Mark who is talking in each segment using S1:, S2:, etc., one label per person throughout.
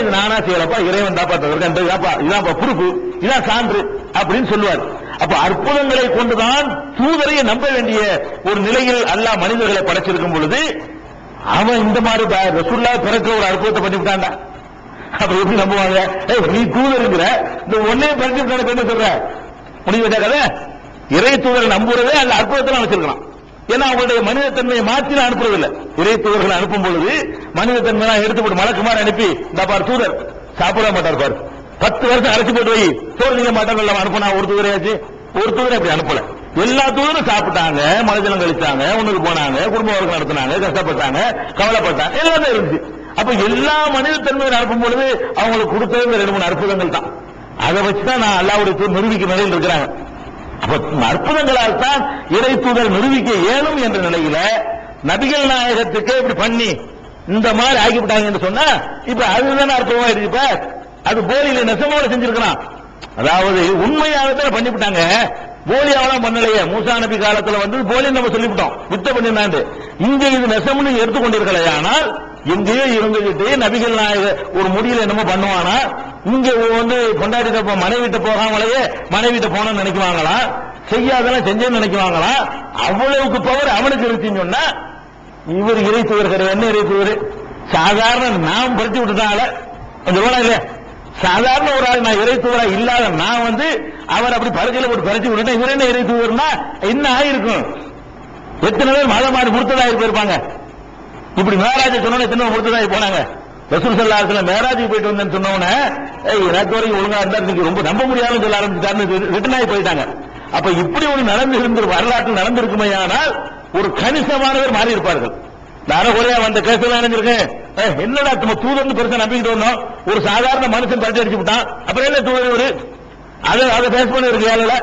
S1: இது நானா செய்யலப்பா இறைவன் தாப்பா தவிர்க்க தாப்பா இதான் ப்ரூஃப் இதான் சான்று அப்படின்னு சொல்லுவார். அப்ப அற்புதங்களை கொண்டுதான் தூதரையை நம்ப வேண்டிய ஒரு நிலையில் அல்லா மனிதர்களை படைச்சிருக்கும் பொழுது அவன் இந்த மாதிரி ரசுல்லா ரசூல்லா பிறக்க ஒரு அற்புதத்தை பண்ணிவிட்டான்டா அப்ப எப்படி நம்புவாங்க? ஏய், நீ தூதருங்கிற. இந்த ஒன்னே பறிச்சு என்ன சொல்ற. முடிவு கதை? இறை தூதரை நம்புறதே அந்த அற்புதத்தை வச்சிருக்கலாம் ஏன்னா அவங்களுடைய மனிதத்தன்மையை மாற்றி அனுப்புறதில்லை. இறை தூதர்களை அனுப்பும் பொழுது மனிதத்தன்மை எடுத்து எடுத்துப்பட்டு மலக்குமார் அனுப்பி இந்த பார் தூதர் சாப்பிட மாட்டார் பார். பத்து வருஷம் அரைச்சு போட்டு போய் சோறு நீங்க மாட்டாங்க அனுப்புனா ஒரு தூதரையாச்சு ஒரு தூதரை அப்படி அனுப்பல. எல்லா தூதரும் சாப்பிட்டாங்க மனுஜனம் கழிச்சாங்க ஒண்ணுக்கு போனாங்க குடும்ப வழக்கு நடத்தினாங்க கஷ்டப்பட்டாங்க கவலைப்பட்டாங்க. எல்லாமே இருந்துச்சு. அப்ப எல்லா மனிதத்தன்மையை அனுப்பும் பொழுது அவங்களுக்கு கொடுத்தது ரெண்டு மூணு அற்புதங்கள் தான். அதை வச்சுதான் நான் அல்லாவுடைய நிரூபிக்க நிலையில் இருக்கிறாங்க. அற்புதங்களால் தான் இறை தூதர் நிரூபிக்க இயலும் என்ற நிலையில நபிகள் நாயகத்துக்கு இப்படி பண்ணி இந்த மாதிரி ஆக்கிவிட்டாங்கன்னு சொன்னா இப்ப அதுதானே அற்புதமா இருக்கு அது போலியில நெசமோட செஞ்சிருக்கலாம். அதாவது உண்மையாகத்தான் பண்ணிவிட்டாங்க. போலியாவெல்லாம் பண்ணலையே. மூசா நபி காலத்துல வந்து போலி நம்ம சொல்லிவிட்டோம். வித்த பண்ணிருந்தாண்டு இங்க இது நெசம்னு எடுத்துக்கொண்டிருக்கலையானால் எங்கேயோ இருந்துகிட்டு நபிகள் நாயக ஒரு முடியல என்னமோ பண்ணுவானா? இங்க வந்து கொண்டாடிட்ட போ மனைவிட்ட போகாமலேயே மனைவிட்ட போனோம்னு நினைக்குவாங்களா? செய்யாதெல்லாம் செஞ்சேன்னு நினைக்குவாங்களா? அவ்வளவுக்கு பவர் அவனுக்கு இருக்குன்னு சொன்னா இவர் இறை தூதர் என்ன இறை தூதர் சாதாரண நாம் பறிச்சு விட்டுட்டால. கொஞ்சம் கூட இல்லையா சாதாரண ஒரு ஆள் நான் இறை இல்லாத நான் வந்து அவர் அப்படி படுக்கையில போட்டு பறிச்சு விட்டுட்டேன் இவர் என்ன இறை தூதர்னா என்ன ஆயிருக்கும்? எத்தனை பேர் மழை மாடு கொடுத்ததா போயிருப்பாங்க. இப்படி மேராஜ் சொன்னோன்னு எத்தனை பேர் போனாங்க? ரசூல் சல்லா அலிஸ்ல மேராஜுக்கு போயிட்டு வந்தேன்னு சொன்னவன ஏய் எனக்கு வரைக்கும் ஒழுங்கா இருந்தா நீங்க ரொம்ப நம்ப முடியாதுன்னு சொல்ல ஆரம்பிச்சாருன்னு ரிட்டன் ஆகி போயிட்டாங்க. அப்ப இப்படி ஒரு நடந்து இருந்து வரலாற்றில் நடந்திருக்குமே ஆனால் ஒரு கணிசமானவர் மாறி இருப்பார்கள். இந்த ஒரே வந்த கேஸ் நினைஞ்சிருக்கேன் என்னடா நம்ம தூதர்னு பெருசா நம்பிக்கிட்டு வந்தோம். ஒரு சாதாரண மனுஷன் பரட்டி அடிச்சு விட்டான். அப்புறம் என்ன தூதர் ஒரு அதை அதை பேஸ் பண்ண இருக்கு ஏழல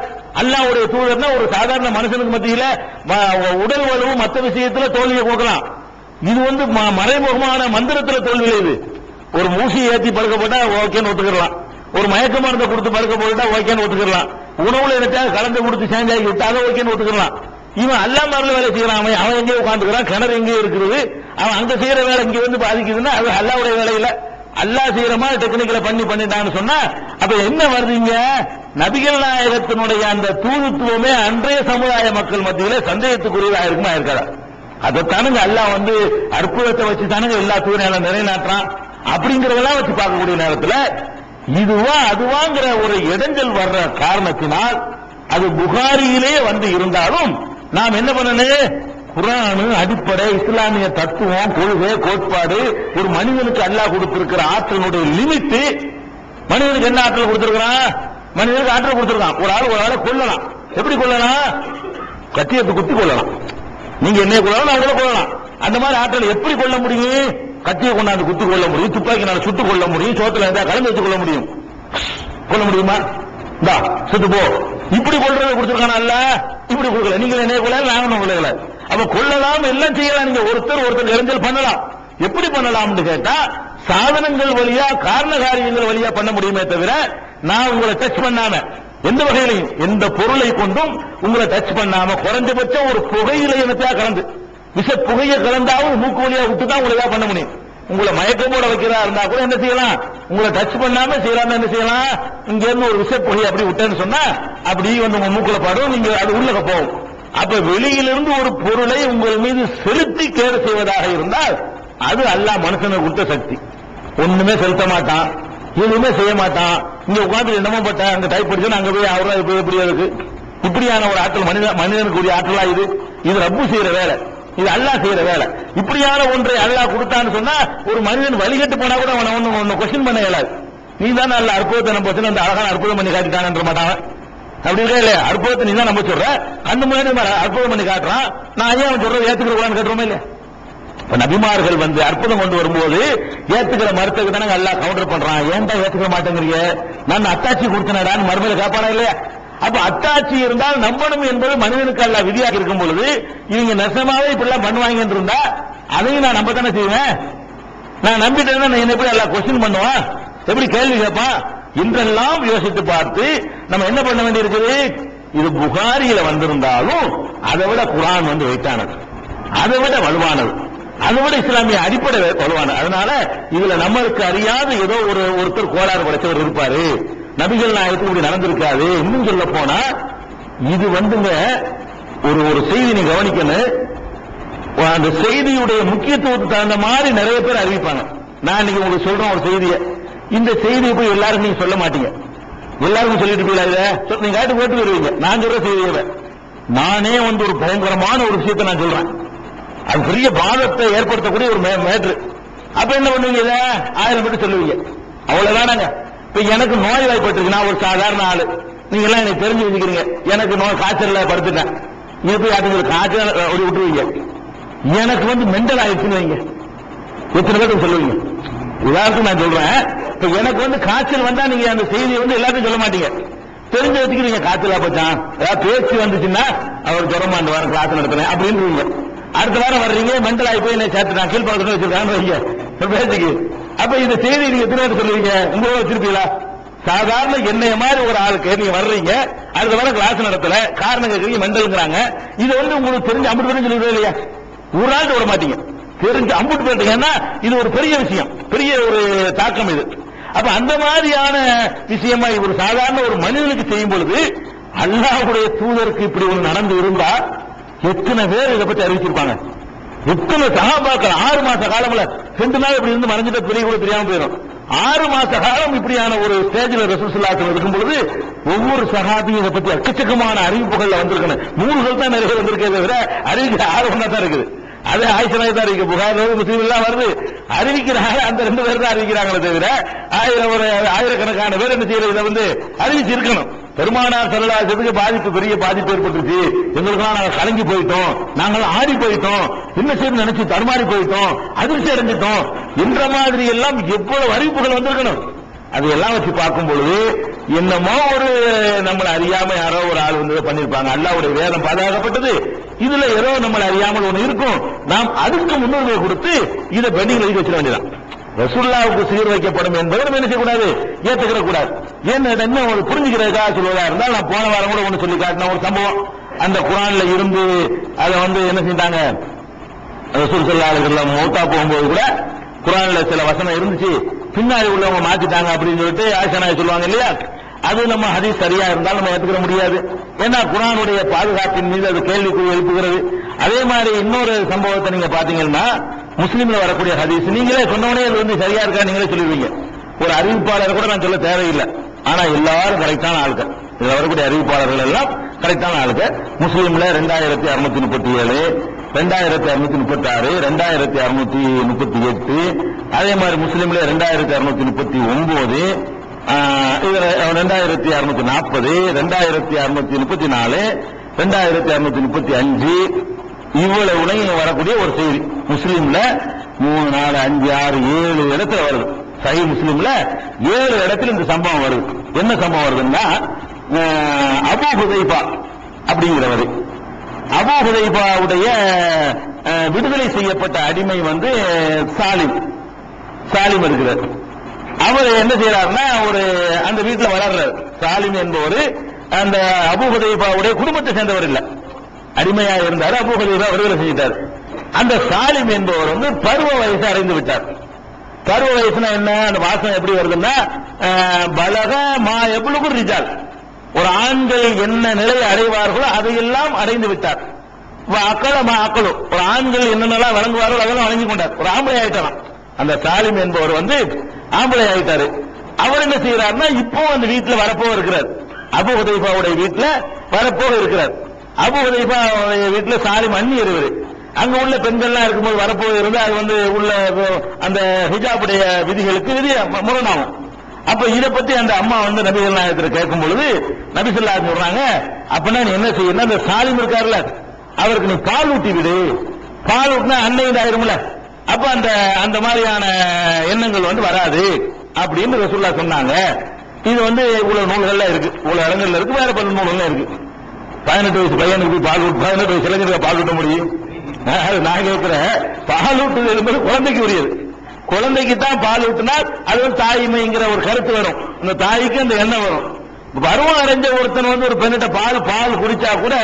S1: அல்லாவுடைய தூதர்னா ஒரு சாதாரண மனுஷனுக்கு மத்தியில உடல் வலுவும் மற்ற விஷயத்துல தோல்வியை கொடுக்கலாம். இது வந்து ம- மறைமுகமான மந்திரத்தில் தோல்வி இது. ஒரு மூசி ஏற்றி படுக்க போட்டா ஓகேன்னு ஒத்துக்கலாம் ஒரு மயக்க மருந்தை கொடுத்து படுக்க போட்டா ஓகேன்னு ஒத்துக்கலாம் உணவுல எடுத்தா கலந்து கொடுத்து சேஞ்ச் ஆகி விட்டா அதை ஓகேன்னு ஒத்துக்கலாம் இவன் அல்லா மரல வேலை செய்யறான். அவன் அவன் எங்கேயோ உட்காந்துக்கிறான் கிணறு எங்கேயோ இருக்குது. அவன் அங்க செய்யற வேலை இங்க வந்து பாதிக்குதுன்னா அது அல்லாவுடைய வேலை இல்ல. அல்லாஹ் செய்யற டெக்னிக்கல பண்ணி பண்ணிட்டான்னு சொன்னா அப்ப என்ன வருதுங்க? நபிகள் நாயகத்தினுடைய அந்த தூதுத்துவமே அன்றைய சமுதாய மக்கள் மத்தியில சந்தேகத்துக்குரியதா இருக்குமா இருக்காதா அதைத்தானுங்க அல்லாஹ் வந்து அற்புதத்தை வச்சு தானுங்க எல்லா சூழ்நிலை நிலைநாட்டுறான். அப்படிங்கறதெல்லாம் வச்சு பார்க்கக்கூடிய நேரத்தில் இதுவா அதுவாங்கிற ஒரு இடைஞ்சல் வர்ற காரணத்தினால் அது புகாரியிலே வந்து இருந்தாலும் நாம் என்ன பண்ணணும் குரானு அடிப்படை இஸ்லாமிய தத்துவம் கொள்கை கோட்பாடு ஒரு மனிதனுக்கு அல்லாஹ் கொடுத்திருக்கிற ஆற்றலுடைய லிமிட் மனிதனுக்கு என்ன ஆற்றல் கொடுத்திருக்கிறான்? மனிதனுக்கு ஆற்றல் கொடுத்திருக்கான். ஒரு ஆள் ஒரு ஆளை கொல்லலாம். எப்படி கொல்லலாம்? கத்தியத்தை குத்தி கொள்ளலாம் நீங்க என்ன கொள்ளலாம் நான் கூட கொள்ளலாம் அந்த மாதிரி ஆற்றல் எப்படி கொள்ள முடியும்? கத்தியை கொண்டாந்து குத்து கொள்ள முடியும் துப்பாக்கி நான் சுட்டு கொள்ள முடியும் சோத்துல இருந்தா கலந்து வச்சு கொள்ள முடியும். கொள்ள முடியுமா? இந்தா சுட்டு போ. இப்படி கொள்றத கொடுத்துருக்கான அல்ல? இப்படி கொடுக்கல. நீங்க என்ன கொள்ள நானும் கொள்ளல அப்ப கொள்ளலாம் எல்லாம் செய்யலாம். நீங்க ஒருத்தர் ஒருத்தர் இளைஞர் பண்ணலாம். எப்படி பண்ணலாம்னு கேட்டா சாதனங்கள் வழியா காரண காரியங்கள் வழியா பண்ண முடியுமே தவிர நான் உங்களை டச் பண்ணாம எந்த வகையிலையும் எந்த பொருளை கொண்டும் உங்களை டச் பண்ணாம குறைஞ்சபட்சம் ஒரு புகையில இனத்தையா கலந்து விஷ புகையை கலந்தாவும் மூக்கு வழியா விட்டு தான் உங்களை பண்ண முடியும். உங்களை மயக்கம் போட வைக்கிறதா இருந்தா கூட என்ன செய்யலாம்? உங்களை டச் பண்ணாம செய்யலாம் என்ன செய்யலாம்? இங்க இருந்து ஒரு விஷ புகையை அப்படி விட்டேன்னு சொன்னா அப்படி வந்து உங்க மூக்குல பாடும் நீங்க அது உள்ளக போகும். அப்ப வெளியிலிருந்து ஒரு பொருளை உங்கள் மீது செலுத்தி கேடு செய்வதாக இருந்தால் அது அல்ல மனுஷனுக்கு கொடுத்த சக்தி. ஒண்ணுமே செலுத்த மாட்டான். எதுவுமே செய்ய மாட்டான். இங்க உட்காந்து என்னமோ பட்ட அங்க டைப் படிச்சு அங்க போய் அவரா போய் எப்படி இருக்கு. இப்படியான ஒரு ஆற்றல் மனித மனிதனுக்கு உரிய ஆற்றலா இது. இது ரப்பு செய்யற வேலை. இது அல்லாஹ் செய்யற வேலை. இப்படியான ஒன்றை அல்லாஹ் கொடுத்தான்னு சொன்னா ஒரு மனிதன் வழிகட்டு போனா கூட அவனை ஒன்னு ஒன்னு கொஸ்டின் பண்ண இயலாது. நீ தான் நல்ல அற்புதத்தை நம்ம வச்சு அந்த அழகான அற்புதம் பண்ணி காட்டிட்டான்ற மாட்டான் அப்படி இருக்கா இல்லையா? அற்புதத்தை நீ தான் நம்ப சொல்ற. அந்த முன்னாடி அற்புதம் பண்ணி காட்டுறான். நான் ஏன் அவன் சொல்றது ஏத்துக்கிற கூடாதுன்னு கேட்டுறோமே இல்லையா? நபிமார்கள் வந்து அற்புதம் கொண்டு வரும்போது ஏத்துக்கிற மருத்துவ தானே எல்லாம் கவுண்டர் பண்றான். ஏன்டா ஏத்துக்க மாட்டேங்கிறீங்க நான் அத்தாச்சி கொடுத்தனடான்னு மறுமையில காப்பானா இல்லையா? அப்ப அத்தாட்சி இருந்தால் நம்பணும் என்பது மனிதனுக்கு அல்ல விதியாக இருக்கும் பொழுது இவங்க நெசமாவே இப்படிலாம் பண்ணுவாங்கன்னு இருந்தா அதையும் நான் நம்ப தானே செய்வேன்? நான் நம்பிட்டேன்னா என்ன எப்படி எல்லாம் கொஸ்டின் பண்ணுவான்? எப்படி கேள்வி கேட்பான்? இன்றெல்லாம் யோசித்து பார்த்து நம்ம என்ன பண்ண வேண்டியிருக்குது? இது புகாரியில வந்திருந்தாலும் அதை விட குரான் வந்து வெயிட்டானது அதை விட வலுவானது. அதோட இஸ்லாமிய அடிப்படை கொள்வான அதனால இதுல நம்மளுக்கு அறியாத ஏதோ ஒரு ஒருத்தர் கோளாறு படைச்சவர் இருப்பாரு. நபிகள் நாயகத்துக்கு இப்படி நடந்திருக்காது. இன்னும் சொல்ல போனா இது வந்துங்க ஒரு ஒரு செய்தி நீ கவனிக்கணும். அந்த செய்தியுடைய முக்கியத்துவத்துக்கு தகுந்த மாதிரி நிறைய பேர் அறிவிப்பாங்க. நான் இன்னைக்கு உங்களுக்கு சொல்றேன் ஒரு செய்தியை. இந்த செய்தியை போய் எல்லாரும் நீங்க சொல்ல மாட்டீங்க. எல்லாருக்கும் சொல்லிட்டு போயிடாத நீங்க காட்டு போட்டு வருவீங்க நான் சொல்ற செய்தியை நானே வந்து ஒரு பயங்கரமான ஒரு விஷயத்தை நான் சொல்றேன். அது பெரிய பாதத்தை ஏற்படுத்தக்கூடிய ஒரு மே- மேட்ரு. அப்ப என்ன பண்ணுவீங்க இதை? ஆயிரம் பேர் சொல்லுவீங்க. அவ்வளவுதானாங்க. இப்ப எனக்கு நோய் வாய்ப்பட்டிருக்கு. நான் ஒரு சாதாரண ஆளு. நீங்க எல்லாம் எனக்கு தெரிஞ்சு வச்சுக்கிறீங்க. எனக்கு நோய் காய்ச்சல் படுத்துட்டேன். இது போய் அதுங்களுக்கு காய்ச்சல் ஒரு விட்டுருவீங்க. எனக்கு வந்து மெண்டல் ஆயிடுச்சுன்னு வைங்க. எத்தனை பேருக்கு சொல்லுவீங்க? உதாரணத்துக்கு நான் சொல்றேன். இப்ப எனக்கு வந்து காய்ச்சல் வந்தா நீங்க அந்த செய்தியை வந்து எல்லாத்தையும் சொல்ல மாட்டீங்க. தெரிஞ்சு வச்சுக்கிறீங்க. காய்ச்சலா போச்சான் ஏதாவது பேச்சு வந்துச்சுன்னா அவர் ஜுரமாண்டு வர வாரம் கிளாஸ் நடத்துறேன். அப்படின்னு அடுத்த வாரம் வர்றீங்க மெண்டல் ஆகி போய் என்ன சேர்த்து நான் கீழ்பாக்கத்துல வச்சிருக்காங்க வைங்க. பேச்சுக்கு அப்ப இந்த செய்தி நீங்க எத்தனை பேர் சொல்லுவீங்க? உங்களோட வச்சிருப்பீங்களா? சாதாரண என்னைய மாதிரி ஒரு ஆளுக்கு நீங்க வர்றீங்க. அடுத்த வாரம் கிளாஸ் நடத்தல. காரணம் கேட்கறீங்க மெண்டலுங்கிறாங்க இது வந்து உங்களுக்கு தெரிஞ்சு அம்புட்டு பேரும் சொல்லுவீங்க இல்லையா? ஒரு நாள் விட மாட்டீங்க. தெரிஞ்சு அம்புட்டு போயிட்டீங்கன்னா இது ஒரு பெரிய விஷயம். பெரிய ஒரு தாக்கம் இது. அப்ப அந்த மாதிரியான விஷயமா ஒரு சாதாரண ஒரு மனிதனுக்கு செய்யும் பொழுது அல்லாஹுடைய தூதருக்கு இப்படி ஒன்று நடந்து இருந்தா எத்தனை பேர் இதை பத்தி அறிவிச்சிருப்பாங்க? எத்தனை சகாபாக்கள்? ஆறு மாச காலம்ல ரெண்டு நாள் இப்படி இருந்து மறைஞ்சிட்ட பெரிய கூட தெரியாம போயிடும். ஆறு மாச காலம் இப்படியான ஒரு ஸ்டேஜில் ரசூசுல்லாசன் இருக்கும் பொழுது ஒவ்வொரு சகாபியும் இதை பத்தி எக்கச்சக்கமான அறிவிப்புகள்ல வந்திருக்கணும். நூல்கள் தான் நிறைய வந்திருக்கே தவிர அறிவிக்கிற ஆர்வம் தான் இருக்குது. அது ஆயிஷனாய் தான் இருக்கு புகார் முஸ்லீம் எல்லாம் வருது. அறிவிக்கிறாங்க அந்த ரெண்டு பேர் தான் அறிவிக்கிறாங்களே தவிர ஆயிரம் ஒரு ஆயிரக்கணக்கான பேர் என்ன செய்யறது இதை வந்து அறிவிச்சிருக்கணும். பெருமானார் செல்லாசத்துக்கு பாதிப்பு பெரிய பாதிப்பு ஏற்பட்டுருச்சு. எங்களுக்கெல்லாம் நாங்க கலங்கி போயிட்டோம். நாங்கள் ஆடி போயிட்டோம். என்ன செய்யணும் நினைச்சு தடுமாறி போயிட்டோம். அதிர்ச்சி அடைஞ்சிட்டோம். என்ற மாதிரி எல்லாம் எவ்வளவு அறிவிப்புகள் வந்திருக்கணும். அது எல்லாம் வச்சு பார்க்கும் பொழுது என்னமோ ஒரு நம்மளை அறியாம யாரோ ஒரு ஆள் வந்து பண்ணிருப்பாங்க அல்லாவுடைய வேதம் பாதுகாக்கப்பட்டது. இதுல ஏதோ நம்மளை அறியாமல் ஒண்ணு இருக்கும். நாம் அதுக்கு முன்னுரிமை கொடுத்து இதை பெண்டிங் எழுதி வச்சிட வேண்டியதான் ரசுல்லாவுக்கு சீர் வைக்கப்படும் என்பதை நம்ம என்ன செய்யக்கூடாது? ஏத்துக்கிற கூடாது ஏன்னு என்ன ஒரு புரிஞ்சுக்கிறதுக்காக சொல்வதா இருந்தால் நான் போன வாரம் கூட ஒண்ணு சொல்லி காட்டின ஒரு சம்பவம். அந்த குரான்ல இருந்து அதை வந்து என்ன செஞ்சாங்க? ரசூல் சொல்லாளர்கள் மௌத்தா போகும்போது கூட குரான்ல சில வசனம் இருந்துச்சு. பின்னாடி உள்ளவங்க மாத்திட்டாங்க அப்படின்னு சொல்லிட்டு ஆசனாய் சொல்லுவாங்க இல்லையா? அது நம்ம ஹதி சரியா இருந்தாலும் நம்ம ஏத்துக்கிற முடியாது. ஏன்னா குரானுடைய பாதுகாப்பின் மீது அது கேள்விக்குறி எழுப்புகிறது அதே மாதிரி இன்னொரு சம்பவத்தை நீங்க பாத்தீங்கன்னா முஸ்லீம்ல வரக்கூடிய ஹதீஸ். நீங்களே சொன்னவனே அது வந்து சரியா இருக்கா நீங்களே சொல்லிடுவீங்க. ஒரு அறிவிப்பாளர் கூட நான் சொல்ல தேவையில்லை. ஆனா எல்லாரும் கரெக்டான ஆளுங்க இதுல வரக்கூடிய அறிவிப்பாளர்கள் எல்லாம் கரெக்டான ஆளுங்க முஸ்லீம்ல ரெண்டாயிரத்தி அறுநூத்தி முப்பத்தி ஏழு ரெண்டாயிரத்தி அறுநூத்தி முப்பத்தி ஆறு ரெண்டாயிரத்தி அறுநூத்தி முப்பத்தி எட்டு அதே மாதிரி முஸ்லீம்ல ரெண்டாயிரத்தி அறுநூத்தி முப்பத்தி ஒன்பது இதுல ரெண்டாயிரத்தி அறுநூத்தி நாற்பது ரெண்டாயிரத்தி அறுநூத்தி முப்பத்தி நாலு ரெண்டாயிரத்தி அறுநூத்தி முப்பத்தி அஞ்சு இவ்வளவு வரக்கூடிய ஒரு செய்தி. முஸ்லீம்ல மூணு நாலு அஞ்சு ஆறு ஏழு இடத்துல வருது. சஹி முஸ்லீம்ல ஏழு இடத்துல இந்த சம்பவம் வருது. என்ன சம்பவம் வருதுன்னா அபு ஹுதைபா அப்படிங்கிறவர். அபு ஹுதைபாவுடைய விடுதலை செய்யப்பட்ட அடிமை வந்து சாலிம். சாலிம் இருக்கிறார். அவர் என்ன செய்யறாருன்னா ஒரு அந்த வீட்டில் வளர்றாரு. சாலிம் என்பவர் அந்த அபு ஹுதைபாவுடைய குடும்பத்தை சேர்ந்தவர் இல்லை. அடிமையா இருந்தார் அபு ஹுதைபா விடுதலை செஞ்சிட்டாரு. அந்த சாலிம் என்பவர் வந்து பருவ வயசு அடைந்து விட்டார். பருவ வயசுனா என்ன? அந்த வாசம் எப்படி வருதுன்னா பலக மா எவ்வளவு ரிஜால். ஒரு ஆண்கள் என்ன நிலையை அடைவார்களோ அதையெல்லாம் அடைந்து விட்டார். அக்கள மா அக்களோ ஒரு ஆண்கள் என்னென்னலாம் வழங்குவார்கள் அதெல்லாம் வழங்கி கொண்டார். ஒரு ஆம்பளை ஆயிட்டாராம் அந்த சாலிம் என்பவர் வந்து ஆம்பளை ஆயிட்டாரு. அவர் என்ன செய்யறாருன்னா இப்போ அந்த வீட்டுல வரப்போ இருக்கிறார். அபு உதய்பாவுடைய வீட்டுல வரப்போ இருக்கிறார். அபு உதைபாவுடைய வீட்டுல சாலிம் அண்ணி இருவர் அங்க உள்ள பெண்கள்லாம் இருக்கும்போது வரப்போ இருந்து அது வந்து உள்ள அந்த ஹிஜாபுடைய விதிகளுக்கு விதி முரணாகும். அப்ப இதை பத்தி அந்த அம்மா வந்து நபிகள் நாயகத்தில் கேட்கும் பொழுது நபிசல்லா சொல்றாங்க அப்படின்னா நீ என்ன செய்யணும்? அந்த சாலிம் இருக்காருல்ல அவருக்கு நீ பால் ஊட்டி விடு. பால் ஊட்டினா அன்னையும் ஆயிரும்ல. அப்ப அந்த அந்த மாதிரியான எண்ணங்கள் வந்து வராது அப்படின்னு ரசூல்லா சொன்னாங்க. இது வந்து இவ்வளவு நூல்கள்ல இருக்கு. இவ்வளவு இடங்கள்ல இருக்கு. வேற பல நூல்கள்ல இருக்கு. பதினெட்டு வயசு பையனுக்கு பால் பதினெட்டு வயசு இளைஞருக்கு பால் ஊட்ட முடியும். நான் கேட்கிறேன் பால் ஊட்டுது என்பது குழந்தைக்கு உரியது குழந்தைக்கு தான் பால் ஊட்டினால் அது ஒரு தாய்மைங்கிற ஒரு கருத்து வரும். அந்த தாய்க்கு அந்த எண்ணம் வரும். பருவம் அடைஞ்ச ஒருத்தன் வந்து ஒரு பெண்ணிட்ட பால் பால் குடிச்சா கூட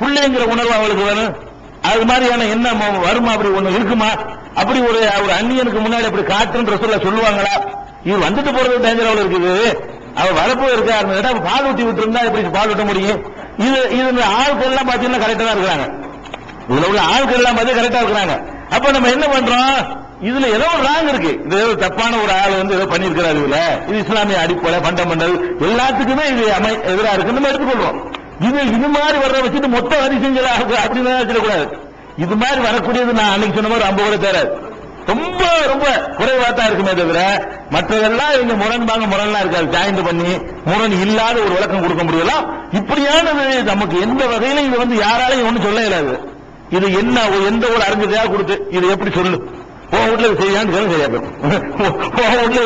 S1: புள்ளைங்கிற உணர்வு அவளுக்கு வேணும் அது மாதிரியான என்ன ம- வருமா? அப்படி ஒண்ணு இருக்குமா? அப்படி ஒரு ஒரு அந்நியனுக்கு முன்னாடி அப்படி காட்டுன்ற சொல்ல சொல்லுவாங்களா? இது வந்துட்டு போறது டேஞ்சர் இருக்குது. அவர் வரப்போ இருக்காருன்னு கேட்டா பால் ஊட்டி விட்டு இருந்தா எப்படி பால் ஊட்ட முடியும்? இது இது ஆட்கள் எல்லாம் பாத்தீங்கன்னா கரெக்டா தான் இருக்கிறாங்க. இதுல உள்ள ஆட்கள் எல்லாம் பார்த்து கரெக்டா இருக்கிறாங்க. அப்ப நம்ம என்ன பண்றோம்? இதுல ஏதோ ஒரு ராங் இருக்கு. இது ஏதோ தப்பான ஒரு ஆள் வந்து ஏதோ பண்ணிருக்கிறாரு இதுல. இது இஸ்லாமிய அடிப்படை ஃபண்டமெண்டல் எல்லாத்துக்குமே இது அமை எதிராக இருக்கு. நம்ம எடுத்துக்கொள்வோம். இது இது மாதிரி வர்ற வச்சுட்டு மொத்த வரி செஞ்சலா அப்படின்னு நினைச்சிடக்கூடாது இது மாதிரி வரக்கூடியது நான் அன்னைக்கு சொன்ன மாதிரி ரொம்ப கூட தேராது. ரொம்ப ரொம்ப குறைவா தான் இருக்குமே தவிர மற்றதெல்லாம் இங்க முரண்பாங்க முரண்லாம் இருக்காது. ஜாயிண்ட் பண்ணி முரண் இல்லாத ஒரு விளக்கம் கொடுக்க முடியலாம். இப்படியானது நமக்கு எந்த வகையிலும் இது வந்து யாராலையும் ஒண்ணும் சொல்ல இயலாது இது என்ன எந்த ஒரு அறிஞரையா கொடுத்து இது எப்படி சொல்லு? உன் வீட்டுல செய்யான்னு சொல்ல சரியா போயிடும் உன் வீட்டுல